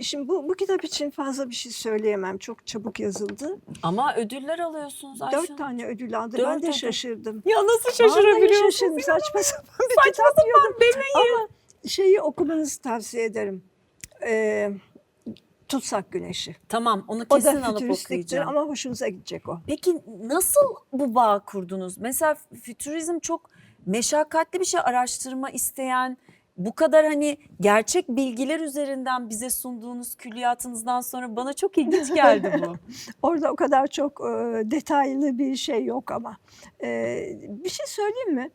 Şimdi bu, bu kitap için fazla bir şey söyleyemem. Çok çabuk yazıldı. Ama ödüller alıyorsunuz Ayşe. Dört tane ödül aldı. Dört ben de ödül. şaşırdım. Ya nasıl şaşırabiliyorsunuz? şaşırdım. Saçma sapan bir Saçma kitap diyordum. demeyin. Ama şeyi okumanızı tavsiye ederim. Ee, Tutsak Güneşi. Tamam onu O kesin da alıp okuyacağım. ama hoşunuza gidecek o. Peki nasıl bu bağ kurdunuz? Mesela fütürizm çok meşakkatli bir şey araştırma isteyen, bu kadar hani gerçek bilgiler üzerinden bize sunduğunuz külliyatınızdan sonra bana çok ilginç geldi bu. Orada o kadar çok e, detaylı bir şey yok ama. E, bir şey söyleyeyim mi?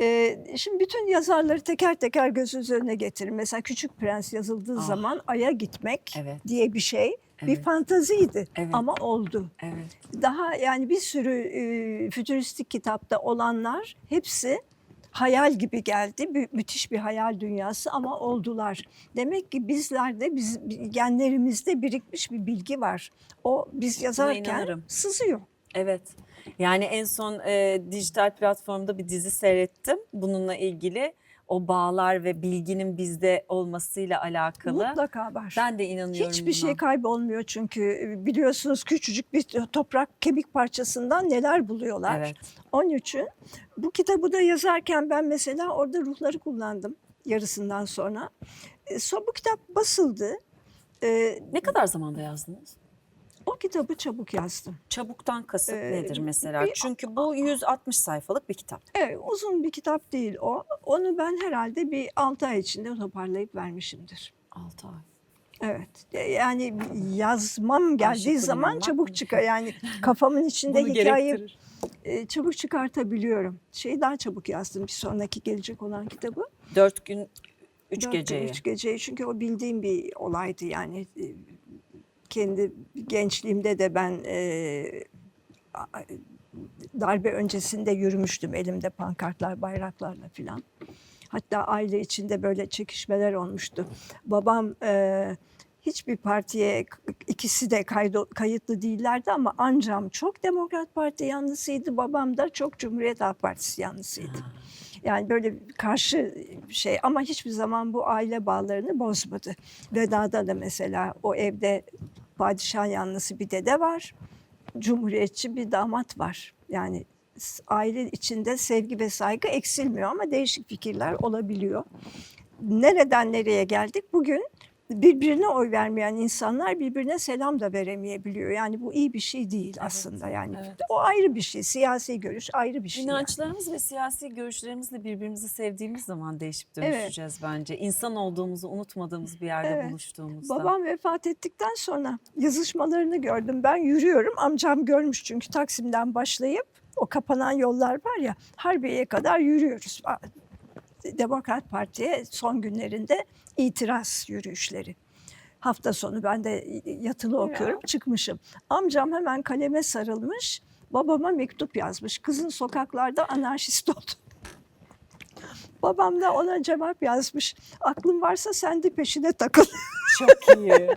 E, şimdi bütün yazarları teker teker gözünüz önüne getirin. Mesela Küçük Prens yazıldığı Ah. zaman Ay'a gitmek Evet. diye bir şey bir Evet. fantaziydi Evet. ama oldu. Evet. Daha yani bir sürü e, fütüristik kitapta olanlar hepsi hayal gibi geldi. Mü- müthiş bir hayal dünyası ama oldular. Demek ki bizlerde, biz genlerimizde birikmiş bir bilgi var. O biz yazarken sızıyor. Evet. Yani en son e, dijital platformda bir dizi seyrettim. Bununla ilgili o bağlar ve bilginin bizde olmasıyla alakalı. Mutlaka var. Ben de inanıyorum Hiçbir buna. şey kaybolmuyor çünkü e, biliyorsunuz küçücük bir toprak kemik parçasından neler buluyorlar. Evet. Onun için bu kitabı da yazarken ben mesela orada ruhları kullandım yarısından sonra. E, bu kitap basıldı. E, Ne kadar zamanda yazdınız? O kitabı çabuk yazdım. Çabuktan kasıt Ee, nedir mesela? bir- Çünkü bu 160 sayfalık bir kitap. Evet, uzun bir kitap değil o. Onu ben herhalde bir 6 ay içinde toparlayıp vermişimdir. 6 ay. Evet. E, Yani yazmam geldiği zaman çabuk çıkar. Yani kafamın içinde hikayeyi e, çabuk çıkartabiliyorum. Şeyi daha çabuk yazdım bir sonraki gelecek olan kitabı. 4 gün 3 Dört gün, geceye. Üç geceyi çünkü o bildiğim bir olaydı yani. Kendi gençliğimde de ben e, darbe öncesinde yürümüştüm elimde pankartlar, bayraklarla filan. Hatta aile içinde böyle çekişmeler olmuştu. Babam e, hiçbir partiye ikisi de kaydo, kayıtlı değillerdi ama amcam çok Demokrat Parti yanlısıydı. Babam da çok Cumhuriyet Halk Partisi yanlısıydı. Yani böyle karşı şey ama hiçbir zaman bu aile bağlarını bozmadı. Veda'da da mesela o evde padişah yanlısı bir dede var. Cumhuriyetçi bir damat var. Yani aile içinde sevgi ve saygı eksilmiyor ama değişik fikirler olabiliyor. Nereden nereye geldik? Bugün birbirine oy vermeyen insanlar birbirine selam da veremeyebiliyor. Yani bu iyi bir şey değil aslında. Yani evet. o ayrı bir şey. Siyasi görüş ayrı bir şey. yani. İnançlarımız ve siyasi görüşlerimizle birbirimizi sevdiğimiz zaman değişip Evet. dönüşeceğiz bence. İnsan olduğumuzu unutmadığımız bir yerde Evet. buluştuğumuzda. Babam vefat ettikten sonra yazışmalarını gördüm. Ben yürüyorum. Amcam görmüş çünkü Taksim'den başlayıp o kapanan yollar var ya Harbiye'ye kadar yürüyoruz. Demokrat Parti'ye son günlerinde itiraz yürüyüşleri. Hafta sonu ben de yatılı okuyorum çıkmışım. Amcam hemen kaleme sarılmış. Babama mektup yazmış. Kızın sokaklarda anarşist oldu. Babam da ona cevap yazmış. Aklın varsa sen de peşine takıl. Çok iyi.